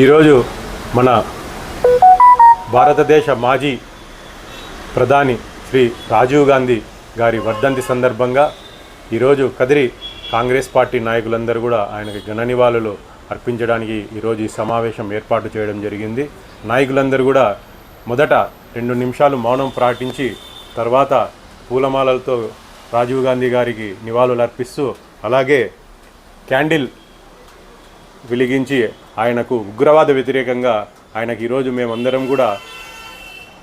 ఈరోజు మన భారతదేశ మాజీ ప్రధాని శ్రీ రాజీవ్ గాంధీ గారి వర్ధంతి సందర్భంగా ఈరోజు కదిరి కాంగ్రెస్ పార్టీ నాయకులందరూ కూడా ఆయనకి ఘన నివాళులు అర్పించడానికి ఈరోజు ఈ సమావేశం ఏర్పాటు చేయడం జరిగింది. నాయకులందరూ కూడా మొదట రెండు నిమిషాలు మౌనం పాటించి తర్వాత పూలమాలలతో రాజీవ్ గాంధీ గారికి నివాళులు అర్పిస్తూ అలాగే క్యాండిల్ వెలిగించి ఆయనకు ఉగ్రవాద వ్యతిరేకంగా ఆయనకి ఈరోజు మేమందరం కూడా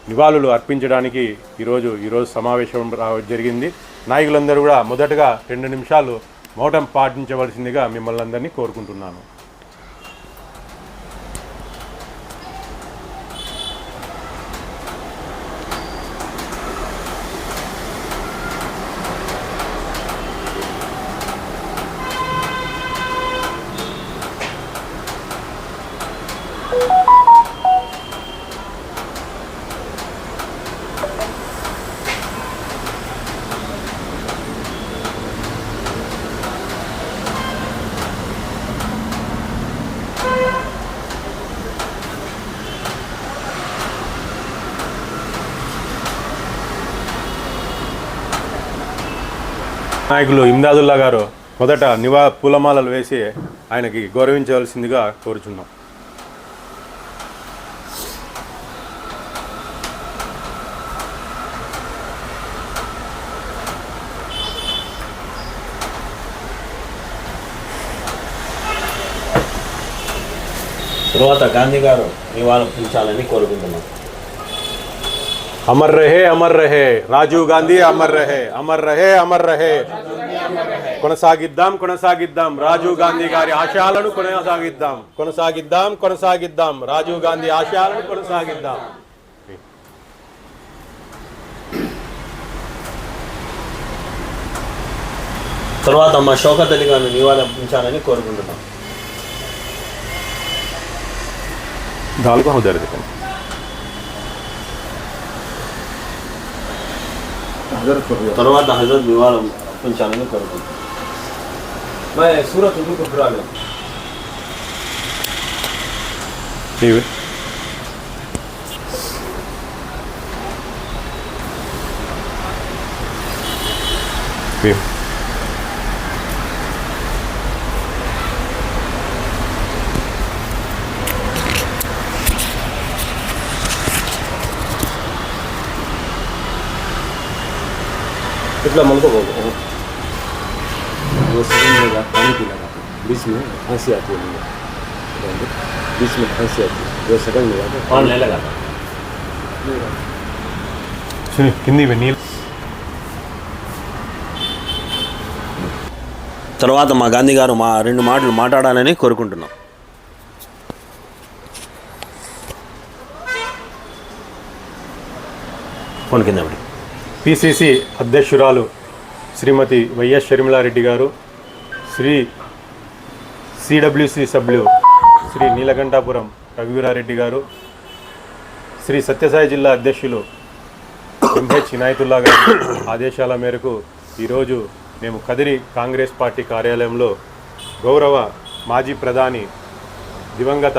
నివాళులు అర్పించడానికి ఈరోజు ఈరోజు సమావేశం రావ జరిగింది. నాయకులందరూ కూడా మొదటగా రెండు నిమిషాలు మౌటం పాటించవలసిందిగా మిమ్మల్ని అందరినీ కోరుకుంటున్నాను. నాయకులు ఇమ్దాదుల్లా గారు మొదట నివా పూలమాలలు వేసి ఆయనకి గౌరవించవలసిందిగా కోరుచున్నాం. తరువాత గాంధీ గారు నివాళులర్పించాలని కోరుకుంటున్నాం. అమర్ రహే అమర్ రహే. రాజీవ్ గాంధీ అమర్ రహే. అమర్ రహే అమర్ రహే. కొనసాగిద్దాం కొనసాగిద్దాం. రాజీవ్ గాంధీ గారి ఆశయాలను కొనసాగిద్దాం. కొనసాగిద్దాం కొనసాగిద్దాం. రాజీవ్ గాంధీ ఆశయాలను కొనసాగిద్దాం. తరువాత మా షౌకత్ అలీ గారిని కోరుకుంటున్నాం. దాల్ को उधर देखो తరువాత హజరత్ నివాళులు అర్పించాలని కోరుకుంటున్నాం मैं सूरत उर्दू को बुरा लूँ నీవే నీవే. इतना मन को बोलो वो सीजन में जा- पानी पी लगा बीच में खांसी आती है मुझे बीच में खांसी आती है दो सेकंड में जाता పాన్ లేలగా సునీ, కింది ఇవి నీళ్ళు తర్వాత మా గాంధీ గారు మా రెండు మాటలు మాట్లాడాలని కోరుకుంటున్నాం ఫోన్ కింద పడి. పిసిసి అధ్యక్షురాలు శ్రీమతి వైఎస్ షర్మిలారెడ్డి గారు శ్రీ సిడబ్ల్యూసి సభ్యులు శ్రీ నీలకంఠాపురం రఘువీరారెడ్డి గారు శ్రీ సత్యసాయి జిల్లా అధ్యక్షులు ఎంహెచ్ ఇనాయతుల్లా గారి ఆదేశాల మేరకు ఈరోజు మేము కదిరి కాంగ్రెస్ పార్టీ కార్యాలయంలో గౌరవ మాజీ ప్రధాని దివంగత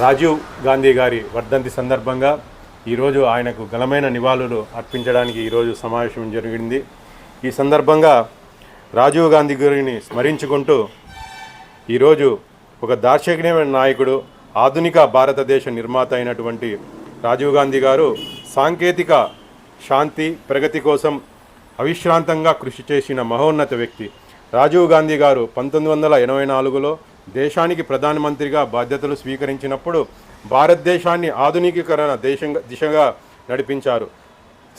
రాజీవ్ గాంధీ గారి వర్ధంతి సందర్భంగా ఈరోజు ఆయనకు ఘనమైన నివాళులు అర్పించడానికి ఈరోజు సమావేశం జరిగింది. ఈ సందర్భంగా రాజీవ్ గాంధీ గారిని స్మరించుకుంటూ ఈరోజు ఒక దార్శనికమైన నాయకుడు ఆధునిక భారతదేశ నిర్మాత అయినటువంటి రాజీవ్ గాంధీ గారు సాంకేతిక శాంతి ప్రగతి కోసం అవిశ్రాంతంగా కృషి చేసిన మహోన్నత వ్యక్తి. రాజీవ్ గాంధీ గారు పంతొమ్మిది వందల ఎనభై నాలుగులో దేశానికి ప్రధానమంత్రిగా బాధ్యతలు స్వీకరించినప్పుడు భారతదేశాన్ని ఆధునికీకరణ దేశంగా దిశగా నడిపించారు.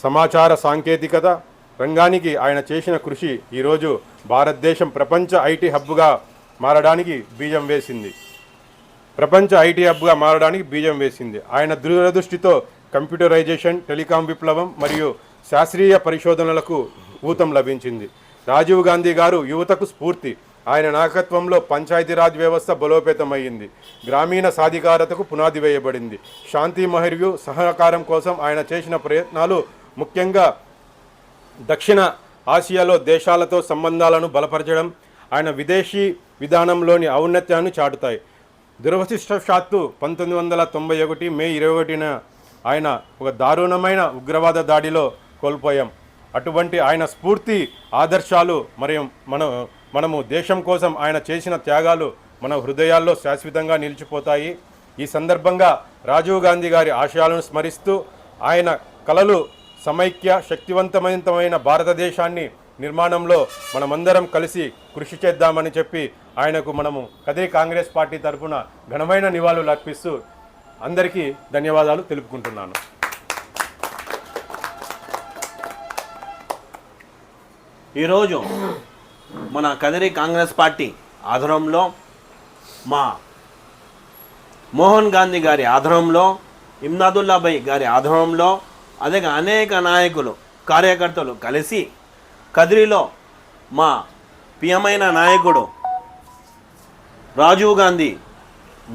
సమాచార సాంకేతికత రంగానికి ఆయన చేసిన కృషి ఈరోజు భారతదేశం ప్రపంచ ఐటీ హబ్గా మారడానికి బీజం వేసింది. ప్రపంచ ఐటీ హబ్గా మారడానికి బీజం వేసింది. ఆయన దూరదృష్టితో కంప్యూటరైజేషన్ టెలికాం విప్లవం మరియు శాస్త్రీయ పరిశోధనలకు ఊతం లభించింది. రాజీవ్ గాంధీ గారు యువతకు స్ఫూర్తి ఆయన నాయకత్వంలో పంచాయతీరాజ్ వ్యవస్థ బలోపేతమైంది గ్రామీణ సాధికారతకు పునాది వేయబడింది. శాంతి మరియు సహకారం కోసం ఆయన చేసిన ప్రయత్నాలు ముఖ్యంగా దక్షిణ ఆసియాలో దేశాలతో సంబంధాలను బలపరచడం ఆయన విదేశీ విధానంలోని ఔన్నత్యాన్ని చాటుతాయి. దురవశిష్టశాత్తు పంతొమ్మిది వందల తొంభై ఒకటి మే ఇరవై ఒకటిన ఆయన ఒక దారుణమైన ఉగ్రవాద దాడిలో కోల్పోయాం. అటువంటి ఆయన స్ఫూర్తి ఆదర్శాలు మరియు మన మనము దేశం కోసం ఆయన చేసిన త్యాగాలు మన హృదయాల్లో శాశ్వతంగా నిలిచిపోతాయి. ఈ సందర్భంగా రాజీవ్ గాంధీ గారి ఆశయాలను స్మరిస్తూ ఆయన కలలు సమైక్య శక్తివంతమైన భారతదేశాన్ని నిర్మాణంలో మనమందరం కలిసి కృషి చేద్దామని చెప్పి ఆయనకు మనము కదిరి కాంగ్రెస్ పార్టీ తరఫున ఘనమైన నివాళులు అర్పిస్తూ అందరికీ ధన్యవాదాలు తెలుపుకుంటున్నాను. ఈరోజు మన కదిరి కాంగ్రెస్ పార్టీ ఆధ్వర్యంలో మా మోహన్ గాంధీ గారి ఆధ్వర్యంలో ఇమ్నాదుల్లాభాయ్ గారి ఆధ్వర్యంలో అదే అనేక నాయకులు కార్యకర్తలు కలిసి కదిరిలో మా ప్రియమైన నాయకుడు రాజీవ్ గాంధీ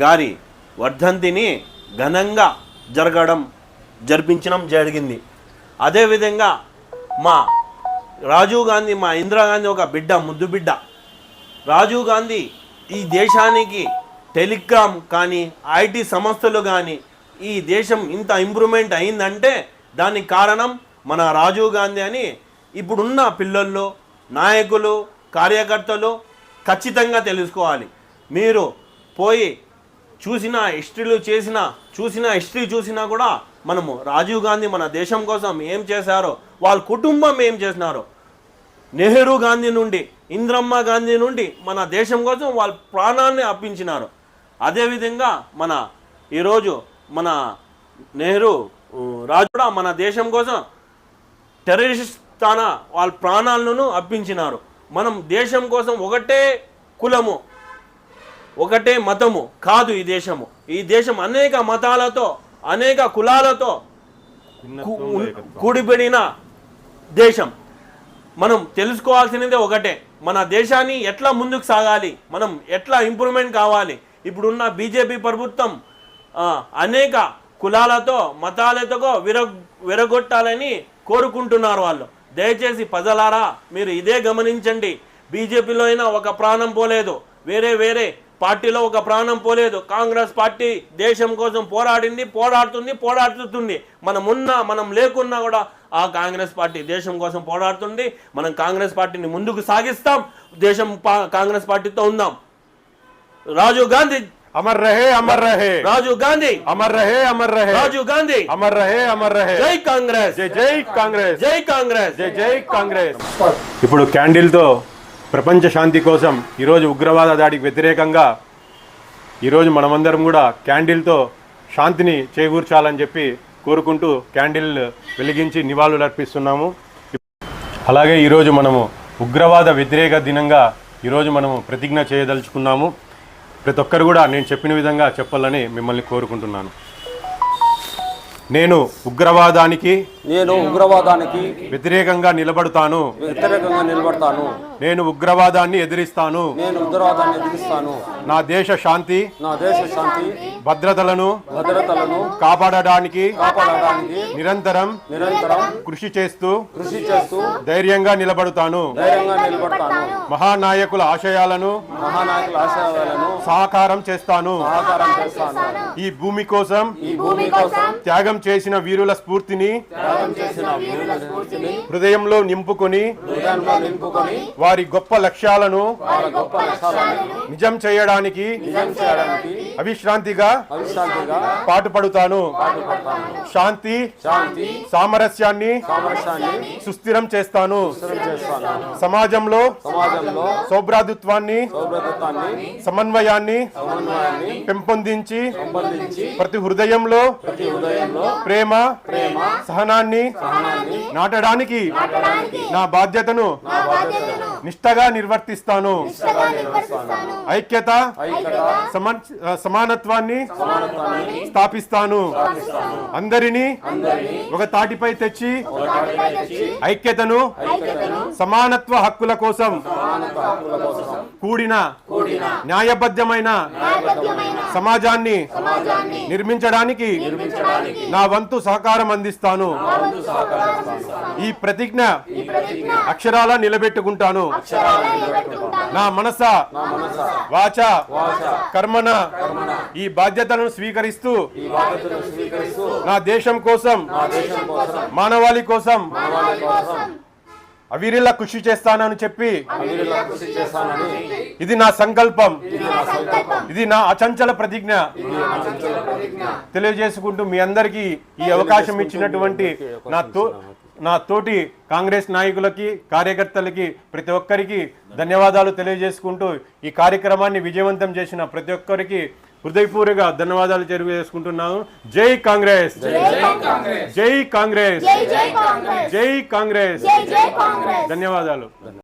గారి వర్ధంతిని ఘనంగా జరగడం జరిపించడం జరిగింది. అదేవిధంగా మా రాజీవ్ గాంధీ మా ఇందిరాగాంధీ ఒక బిడ్డ ముద్దు బిడ్డ. రాజీవ్ గాంధీ ఈ దేశానికి టెలిగ్రామ్ కానీ ఐటీ సంస్థలు కానీ ఈ దేశం ఇంత ఇంప్రూవ్మెంట్ అయిందంటే దానికి కారణం మన రాజీవ్ గాంధీ అని ఇప్పుడున్న పిల్లల్లో నాయకులు కార్యకర్తలు ఖచ్చితంగా తెలుసుకోవాలి. మీరు పోయి చూసిన హిస్టరీలు చేసిన చూసిన హిస్టరీ చూసినా కూడా మనము రాజీవ్ గాంధీ మన దేశం కోసం ఏం చేశారో వాళ్ళ కుటుంబం ఏం చేసినారో నెహ్రూ గాంధీ నుండి ఇంద్రమ్మ గాంధీ నుండి మన దేశం కోసం వాళ్ళ ప్రాణాన్ని అప్పించినారు అదేవిధంగా మన ఈరోజు మన నెహ్రూ రాజు కూడా మన దేశం కోసం టెర్రరిస్ట్ తాన వాళ్ళ ప్రాణాలను అప్పించినారు మనం దేశం కోసం ఒకటే కులము ఒకటే మతము కాదు ఈ దేశము. ఈ దేశం అనేక మతాలతో అనేక కులాలతో కూడిపడిన దేశం. మనం తెలుసుకోవాల్సినదే ఒకటే. మన దేశాన్ని ఎట్లా ముందుకు సాగాలి? మనం ఎట్లా ఇంప్రూవ్మెంట్ కావాలి? ఇప్పుడున్న బీజేపీ ప్రభుత్వం అనేక కులాలతో మతాలతో విర విరగొట్టాలని కోరుకుంటున్నారు వాళ్ళు. దయచేసి ప్రజలారా మీరు ఇదే గమనించండి. బీజేపీలో అయినా ఒక ప్రాణం పోలేదు. వేరే వేరే పార్టీలో ఒక ప్రాణం పోలేదు. కాంగ్రెస్ పార్టీ దేశం కోసం పోరాడింది పోరాడుతుంది పోరాడుతుంది. మనం ఉన్నా మనం లేకున్నా కూడా ఆ కాంగ్రెస్ పార్టీ దేశం కోసం పోరాడుతుంది. మనం కాంగ్రెస్ పార్టీని ముందుకు సాగిస్తాం. దేశం కాంగ్రెస్ పార్టీతో ఉందాం. రాజీవ్ గాంధీ. అమర్ రహే అమర్ రహే. రాజీవ్ గాంధీ. అమర్ రహే అమర్ రహే. రాజీవ్ గాంధీ. అమర్ రహే అమర్ రహే. జై కాంగ్రెస్. జై జై కాంగ్రెస్. జై కాంగ్రెస్. జై జై కాంగ్రెస్. ఇప్పుడు క్యాండిల్తో ప్రపంచ శాంతి కోసం ఈరోజు ఉగ్రవాద దాడికి వ్యతిరేకంగా ఈరోజు మనమందరం కూడా క్యాండిల్తో శాంతిని చేకూర్చాలని చెప్పి కోరుకుంటూ క్యాండిల్ వెలిగించి నివాళులు అర్పిస్తున్నాము. అలాగే ఈరోజు మనము ఉగ్రవాద వ్యతిరేక దినంగా ఈరోజు మనము ప్రతిజ్ఞ చేయదలుచుకున్నాము. ప్రతి ఒక్కరు కూడా నేను చెప్పిన విధంగా చెప్పాలని మిమ్మల్ని కోరుకుంటున్నాను. నేను ఉగ్రవాదానికి నేను ఉగ్రవాదానికి వ్యతిరేకంగా నిలబడుతాను. వ్యతిరేకంగా నిలబడతాను. నేను ఉగ్రవాదాన్ని ఎదిరిస్తాను. నేను ఉగ్రవాదాన్ని ఎదిరిస్తాను. నా దేశ శాంతి నా దేశ శాంతి భద్రతలను భద్రతలను కాపాడడానికి కాపాడడానికి నిరంతరం నిరంతరం కృషి చేస్తూ కృషి చేస్తూ ధైర్యంగా నిలబడుతాను. ధైర్యంగా నిలబడతాను. మహానాయకుల ఆశయాలను మహానాయకుల ఆశయాలను సహకారం చేస్తాను. సహకారం చేస్తాను. ఈ భూమి కోసం ఈ భూమి కోసం త్యాగం చేసిన వీరుల స్ఫూర్తిని హృదయంలో నింపుకొని వారి గొప్ప లక్ష్యాలను నిజం చేయడానికి అవిశ్రాంతిగా పాటుపడుతాను. శాంతి సామరస్యాన్ని సుస్థిరం చేస్తాను. సమాజంలో సౌభ్రాతృత్వాన్ని సమన్వయాన్ని పెంపొందించి ప్రతి హృదయంలో ప్రేమ సహనాన్ని నాటడానికి నా బాధ్యతను నిష్టగా నిర్వర్తిస్తాను. ఐక్యత ఐక్యత సమన్ సమానత్వాన్ని స్థాపిస్తాను. అందరినీ ఒక తాటిపై తెచ్చి ఐక్యతను సమానత్వ హక్కుల కోసం కూడిన న్యాయబద్ధమైన సమాజాన్ని నిర్మించడానికి నా వంతు సహకారం అందిస్తాను. ఈ ప్రతిజ్ఞ అక్షరాల నిలబెట్టుకుంటాను. నా మనస వాచ కర్మన కర్మణ ఈ బాధ్యతలను స్వీకరిస్తూ నా దేశం కోసం మానవాళి కోసం అవిరిలా కృషి చేస్తానని చెప్పి ఇది నా సంకల్పం. ఇది నా అచంచల ప్రతిజ్ఞ. తెలియజేసుకుంటూ మీ అందరికీ ఈ అవకాశం ఇచ్చినటువంటి నా తో నా తోటి కాంగ్రెస్ నాయకులకి కార్యకర్తలకి ప్రతి ఒక్కరికి ధన్యవాదాలు తెలియజేసుకుంటూ ఈ కార్యక్రమాన్ని విజయవంతం చేసిన ప్రతి ఒక్కరికి హృదయపూర్వక ధన్యవాదాలు తెలియజేసుకుంటున్నాను. జై కాంగ్రెస్. జై కాంగ్రెస్. జై కాంగ్రెస్. ధన్యవాదాలు.